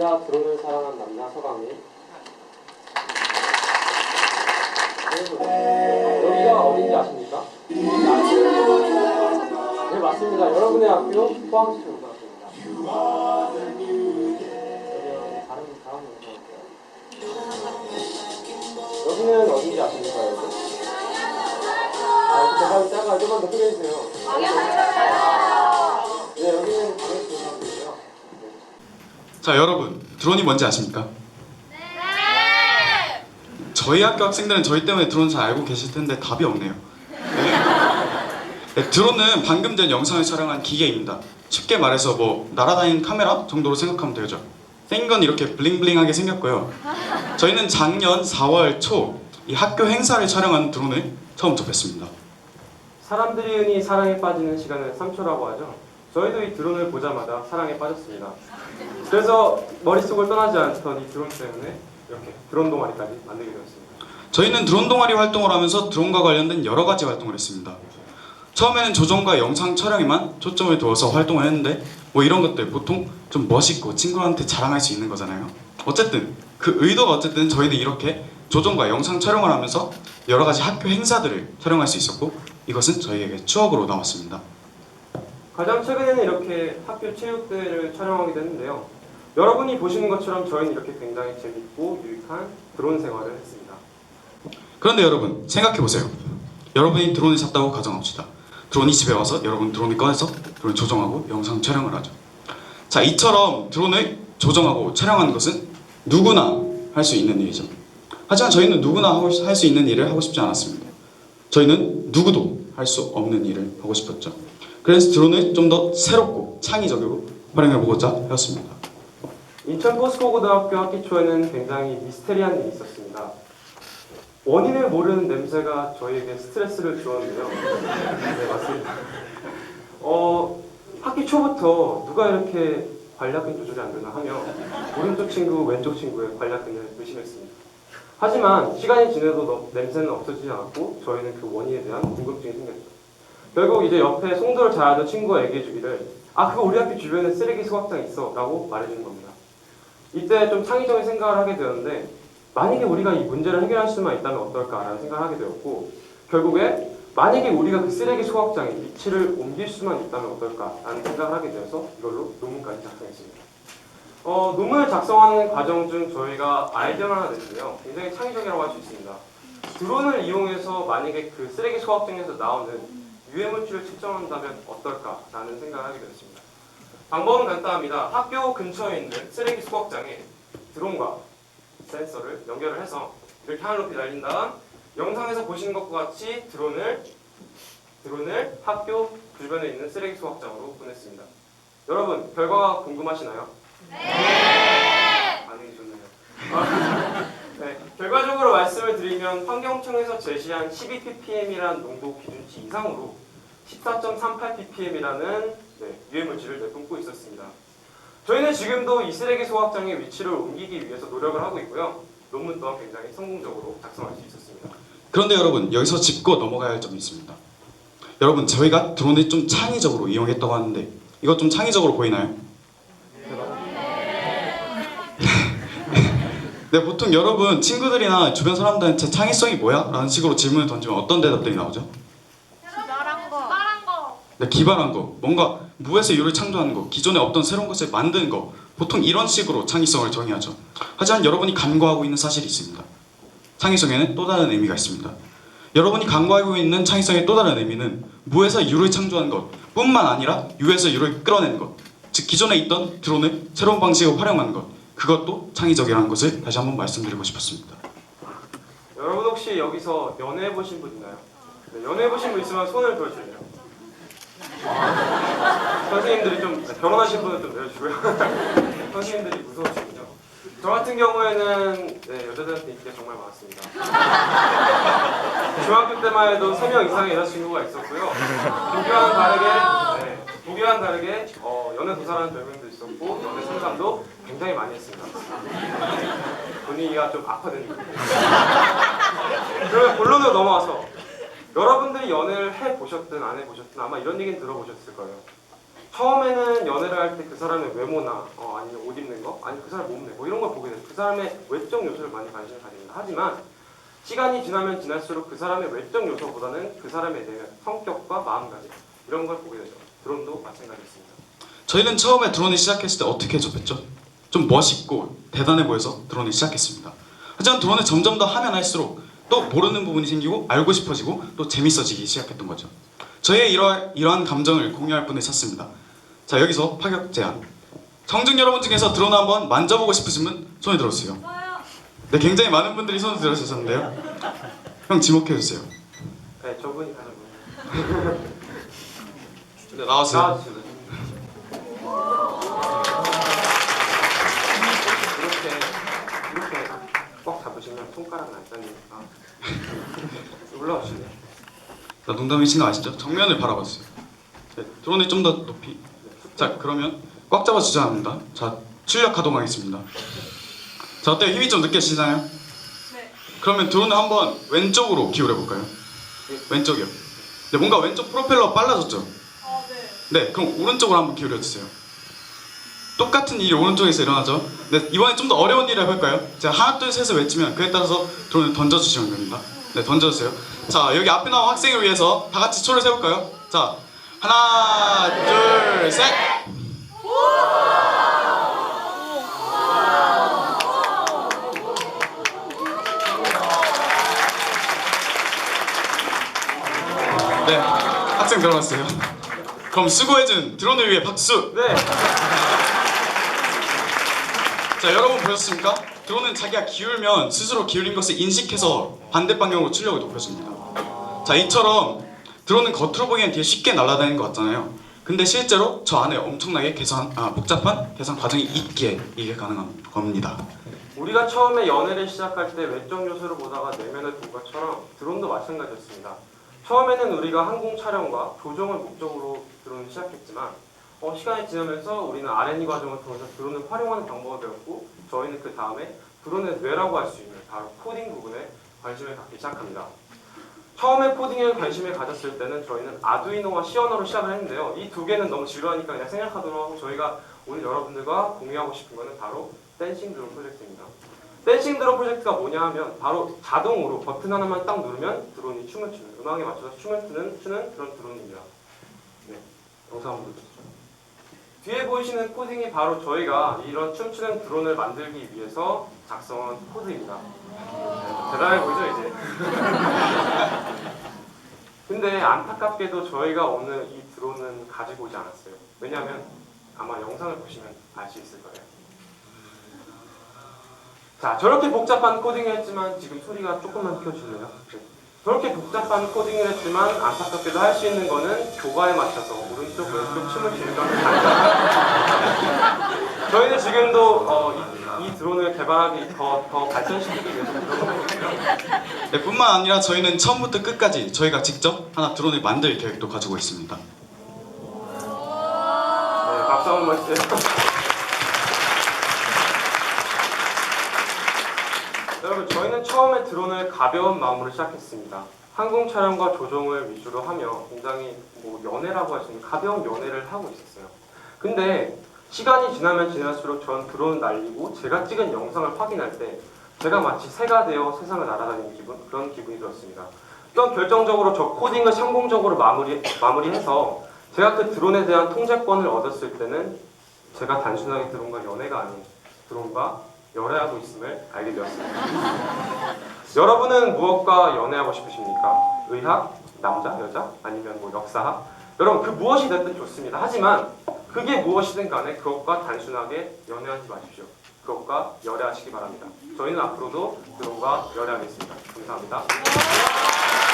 감사합니다. 드론을 사랑한 남자 서강민. 여기가 어딘지 아십니까? 네, 맞습니다. 여러분의 학교 포항시 중고등학교입니다. 여기는 어딘지 아십니까, 여러분? 아, 제가 작아 좀만 더 크게 해주세요. 네, 여기는 방역 중고등학교고요. 네. 자 여러분 드론이 뭔지 아십니까? 저희 학교 학생들은 저희 때문에 드론 잘 알고 계실 텐데 답이 없네요. 네. 네, 드론은 방금 전 영상을 촬영한 기계입니다. 쉽게 말해서 뭐 날아다니는 카메라 정도로 생각하면 되죠. 생긴 건 이렇게 블링블링하게 생겼고요. 저희는 작년 4월 초 이 학교 행사를 촬영한 드론을 처음 접했습니다. 사람들이 흔히 사랑에 빠지는 시간을 3초라고 하죠. 저희도 이 드론을 보자마자 사랑에 빠졌습니다. 그래서 머릿속을 떠나지 않던 이 드론 때문에 이렇게 드론 동아리까지 만들게 되었습니다. 저희는 드론 동아리 활동을 하면서 드론과 관련된 여러 가지 활동을 했습니다. 처음에는 조종과 영상 촬영에만 초점을 두어서 활동을 했는데 뭐 이런 것들 보통 좀 멋있고 친구한테 자랑할 수 있는 거잖아요. 어쨌든 그 의도가 어쨌든 저희는 이렇게 조종과 영상 촬영을 하면서 여러 가지 학교 행사들을 촬영할 수 있었고 이것은 저희에게 추억으로 남았습니다. 가장 최근에는 이렇게 학교 체육대회를 촬영하게 됐는데요. 여러분이 보시는 것처럼 저희는 이렇게 굉장히 재밌고 유익한 드론 생활을 했습니다. 그런데 여러분 생각해 보세요. 여러분이 드론을 샀다고 가정합시다. 드론이 집에 와서 여러분 드론을 꺼내서 드론을 조정하고 영상 촬영을 하죠. 자 이처럼 드론을 조정하고 촬영하는 것은 누구나 할 수 있는 일이죠. 하지만 저희는 누구나 할 수 있는 일을 하고 싶지 않았습니다. 저희는 누구도 할 수 없는 일을 하고 싶었죠. 그래서 드론을 좀 더 새롭고 창의적으로 활용해보고자 하였습니다. 인천 포스코 고등학교 학기 초에는 굉장히 미스테리한 일이 있었습니다. 원인을 모르는 냄새가 저희에게 스트레스를 주었는데요. 네, 맞습니다. 어, 학기 초부터 누가 이렇게 관략근 조절이 안 되나 하며 오른쪽 친구, 왼쪽 친구의 관략근을 의심했습니다. 하지만 시간이 지나도 너- 냄새는 없어지지 않았고 저희는 그 원인에 대한 궁금증이 생겼죠. 결국 이제 옆에 송도를 잘 알던 친구가 얘기해주기를 아 그거 우리 학교 주변에 쓰레기 소각장 있어 라고 말해주는 겁니다. 이때 좀 창의적인 생각을 하게 되었는데 만약에 우리가 이 문제를 해결할 수만 있다면 어떨까라는 생각을 하게 되었고 결국에 만약에 우리가 그 쓰레기 소각장의 위치를 옮길 수만 있다면 어떨까라는 생각을 하게 되어서 이걸로 논문까지 작성했습니다. 어, 논문을 작성하는 과정 중 저희가 아이디어를 하나 냈는데요. 굉장히 창의적이라고 할 수 있습니다. 드론을 이용해서 만약에 그 쓰레기 소각장에서 나오는 유해물질을 측정한다면 어떨까라는 생각을 하게 되었습니다. 방법은 간단합니다. 학교 근처에 있는 쓰레기 소각장에 드론과 센서를 연결을 해서 이렇게 하늘 높이 날린 다음 영상에서 보시는 것과 같이 드론을 드론을 학교 주변에 있는 쓰레기 소각장으로 보냈습니다. 여러분 결과가 궁금하시나요? 네. 반응이 좋네요. 네, 말씀을 드리면 환경청에서 제시한 12ppm이라는 농도 기준치 이상으로 14.38ppm이라는 네, 유해물질을 내뿜고 있었습니다. 저희는 지금도 이 쓰레기 소각장의 위치를 옮기기 위해서 노력을 하고 있고요. 논문 또한 굉장히 성공적으로 작성할 수 있었습니다. 그런데 여러분 여기서 짚고 넘어가야 할 점이 있습니다. 여러분 저희가 드론을 좀 창의적으로 이용했다고 하는데 이거 좀 창의적으로 보이나요? 네 보통 여러분 친구들이나 주변 사람들한테 창의성이 뭐야? 라는 식으로 질문을 던지면 어떤 대답들이 나오죠? 기발한 거. 기발한 거. 네, 기발한 거, 뭔가 무에서 유를 창조하는 거, 기존에 없던 새로운 것을 만드는 거 보통 이런 식으로 창의성을 정의하죠. 하지만 여러분이 간과하고 있는 사실이 있습니다. 창의성에는 또 다른 의미가 있습니다. 여러분이 간과하고 있는 창의성의 또 다른 의미는 무에서 유를 창조하는 것 뿐만 아니라 유에서 유를 끌어내는 것, 즉 기존에 있던 드론을 새로운 방식으로 활용하는 것, 그것도 창의적이라는 것을 다시 한번 말씀드리고 싶었습니다. 여러분 혹시 여기서 연애해 보신 분 있나요? 네, 연애해 보신 분 있으면 손을 들어주세요. 선생님들이 좀 결혼하신 분은 좀 내려주고요. 선생님들이 무서우시군요. 저 같은 경우에는 네, 여자들한테 인기가 정말 많았습니다. 중학교 때만 해도 3명 이상의 여자친구가 있었고요. 보기와는 다르게, 네, 보기와는 다르게 어, 연애 도사라는 별명도 있었고 연애 상담도 굉장히 많이 했습니다. 분위기가 좀 악화되는 그러면 본론으로 넘어와서 여러분들이 연애를 해 보셨든 안 해 보셨든 아마 이런 얘기는 들어보셨을 거예요. 처음에는 연애를 할 때 그 사람의 외모나 어, 아니면 옷 입는 거 아니면 그 사람 몸매 뭐 이런 걸 보게 돼요. 그 사람의 외적 요소를 많이 관심을 가집니다. 하지만 시간이 지나면 지날수록 그 사람의 외적 요소보다는 그 사람에 대한 성격과 마음가짐 이런 걸 보게 되죠. 드론도 마찬가지였습니다. 저희는 처음에 드론을 시작했을 때 어떻게 접했죠? 좀 멋있고 대단해 보여서 드론을 시작했습니다. 하지만 드론을 점점 더 하면 할수록 또 모르는 부분이 생기고 알고 싶어지고 또 재밌어지기 시작했던 거죠. 저희의 이러, 이러한 감정을 공유할 분을 찾습니다. 자 여기서 파격 제안. 청중 여러분 중에서 드론 한번 만져보고 싶으신 분 손을 들어주세요. 네 굉장히 많은 분들이 손을 들어주셨는데요. 형 지목해주세요. 네, 저분이 가져본 네, 나왔어요. 이렇게 이렇게 꽉 잡으시면 손가락은 안 잘리니까 올라오시네요. 자, 농담이신 거 아시죠? 정면을 바라봐주세요. 네, 드론을 좀 더 높이. 자, 그러면 꽉 잡아주셔야 합니다. 자, 출력 가동하겠습니다. 자, 어때요? 힘이 좀 느껴지나요? 네. 그러면 드론을 한번 왼쪽으로 기울여 볼까요? 왼쪽이요. 네, 뭔가 왼쪽 프로펠러 빨라졌죠? 어, 네. 네, 그럼 오른쪽으로 한번 기울여 주세요. 똑같은 일이 오른쪽에서 일어나죠? 네, 이번엔 좀더 어려운 일을 해볼까요? 제가 하나, 둘, 셋을 외치면 그에 따라서 드론을 던져주시면 됩니다. 네, 던져주세요. 자, 여기 앞에 나온 학생을 위해서 다 같이 초를 세볼까요? 자, 하나, 둘, 셋! 네, 학생 들어갔어요. 그럼 수고해준 드론을 위해 박수! 네, 자 여러분 보셨습니까? 드론은 자기가 기울면 스스로 기울인 것을 인식해서 반대 방향으로 출력을 높여줍니다. 자 이처럼 드론은 겉으로 보기엔 되게 쉽게 날아다니는 것 같잖아요. 근데 실제로 저 안에 엄청나게 계산, 아, 복잡한 계산 과정이 있기에 이게 가능한 겁니다. 우리가 처음에 연애를 시작할 때 외적 요소를 보다가 내면을 본 것처럼 드론도 마찬가지였습니다. 처음에는 우리가 항공 촬영과 조종을 목적으로 드론을 시작했지만 어, 시간이 지나면서 우리는 R&D 과정을 통해서 드론을 활용하는 방법을 배웠고 저희는 그 다음에 드론의 뇌라고 할 수 있는 바로 코딩 부분에 관심을 갖기 시작합니다. 처음에 코딩에 관심을 가졌을 때는 저희는 아두이노와 시어너로 시작을 했는데요. 이 두 개는 너무 지루하니까 그냥 생략하도록 하고 저희가 오늘 여러분들과 공유하고 싶은 것은 바로 댄싱 드론 프로젝트입니다. 댄싱 드론 프로젝트가 뭐냐 하면 바로 자동으로 버튼 하나만 딱 누르면 드론이 춤을 추는 음악에 맞춰서 춤을 추는 추는 그런 드론입니다. 네, 영상 한번 보시죠. 뒤에 보이시는 코딩이 바로 저희가 이런 춤추는 드론을 만들기 위해서 작성한 코드입니다. 네, 좀 대단해 보이죠 이제? 근데 안타깝게도 저희가 오늘 이 드론은 가지고 오지 않았어요. 왜냐하면 아마 영상을 보시면 알 수 있을 거예요. 자, 저렇게 복잡한 코딩을 했지만 지금 소리가 조금만 켜주네요. 네. 저렇게 복잡한 코딩을 했지만 안타깝게도 할 수 있는 거는 교과에 맞춰서 오른쪽 왼쪽 춤을 겁니다. 저희는 지금도 어, 이, 이 드론을 개발하기 더, 더 발전시키기 위해서. 네, 뿐만 아니라 저희는 처음부터 끝까지 저희가 직접 하나 드론을 만들 계획도 가지고 있습니다. 네, 박수 한번 주세요. 여러분, 저희는 처음에 드론을 가벼운 마음으로 시작했습니다. 항공 촬영과 조종을 위주로 하며 굉장히 뭐 연애라고 할 수 있는 가벼운 연애를 하고 있었어요. 근데 시간이 지나면 지날수록 전 드론을 날리고 제가 찍은 영상을 확인할 때 제가 마치 새가 되어 세상을 날아다니는 기분 그런 기분이 들었습니다. 또 결정적으로 저 코딩을 성공적으로 마무리 마무리해서 제가 그 드론에 대한 통제권을 얻었을 때는 제가 단순하게 드론과 연애가 아닌 드론과 열애하고 있음을 알게 되었습니다. 여러분은 무엇과 연애하고 싶으십니까? 의학, 남자, 여자, 아니면 뭐 역사학? 여러분 그 무엇이 됐든 좋습니다. 하지만 그게 무엇이든 간에 그것과 단순하게 연애하지 마십시오. 그것과 열애하시기 바랍니다. 저희는 앞으로도 드론과 열애하겠습니다. 감사합니다.